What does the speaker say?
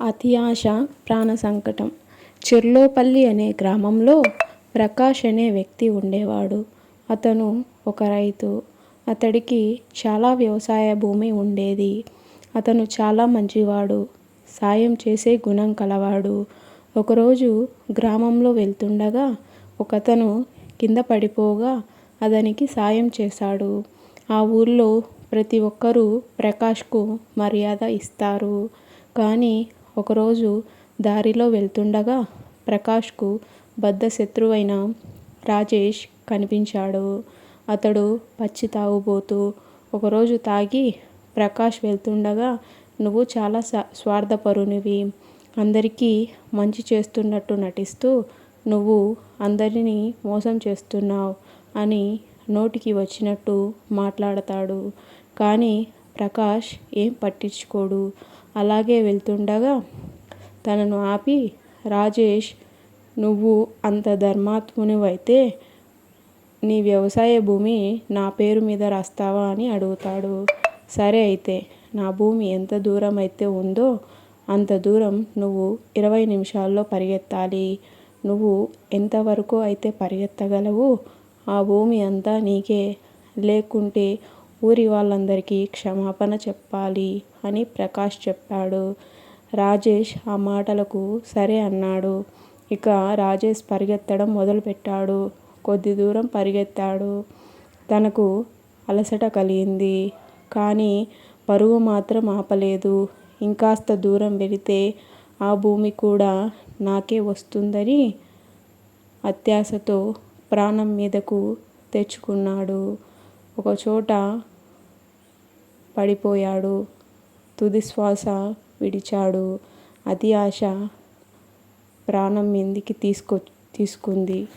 అతి ఆశ ప్రాణ సంకటం. చెర్లోపల్లి అనే గ్రామంలో ప్రకాష్ అనే వ్యక్తి ఉండేవాడు. అతను ఒక రైతు. అతడికి చాలా వ్యవసాయ భూమి ఉండేది. అతను చాలా మంచివాడు. సాయం చేసే గుణం కలవాడు. ఒకరోజు గ్రామంలో వెళ్తుండగా ఒకతను కింద పడిపోగా అతనికి సాయం చేశాడు. ఆ ఊర్లో ప్రతి ఒక్కరూ ప్రకాష్కు మర్యాద ఇస్తారు. కానీ ఒకరోజు దారిలో వెళ్తుండగా ప్రకాష్కు బద్ధ శత్రువైన రాజేష్ కనిపించాడు. అతడు పచ్చి తాగుబోతు ఒకరోజు తాగి ప్రకాష్ వెళ్తుండగా నువ్వు చాలా స్వార్థపరునివి. అందరికీ మంచి చేస్తున్నట్టు నటిస్తూ నువ్వు అందరినీ మోసం చేస్తున్నావు అని నోటికి వచ్చినట్టు మాట్లాడతాడు. కానీ ప్రకాష్ ఏం పట్టించుకోడు. అలాగే వెళ్తుండగా తనను ఆపి రాజేష్ నువ్వు అంత ధర్మాత్మునివైతే నీ వ్యవసాయ భూమి నా పేరు మీద రాస్తావా? అని అడుగుతాడు. సరే అయితే నా భూమి ఎంత దూరం అయితే ఉందో అంత దూరం నువ్వు ఇరవై నిమిషాల్లో పరిగెత్తాలి. నువ్వు ఎంతవరకు అయితే పరిగెత్తగలవు ఆ భూమి అంతా నీకే. లేకుంటే ఊరి వాళ్ళందరికీ క్షమాపణ చెప్పాలి అని ప్రకాష్ చెప్పాడు. రాజేష్ ఆ మాటలకు సరే అన్నాడు. ఇక రాజేష్ పరిగెత్తడం మొదలుపెట్టాడు. కొద్ది దూరం పరిగెత్తాడు. తనకు అలసట కలిగింది. కానీ పరుగు మాత్రం ఆపలేదు. ఇంకాస్త దూరం వెళితే ఆ భూమి కూడా నాకే వస్తుందని అత్యాశతో ప్రాణం మీదకు తెచ్చుకున్నాడు. ఒకచోట పడిపోయాడు. తుది శ్వాస విడిచాడు. అతి ఆశ ప్రాణం మీదికి తీసుకొ తీసుకుంది.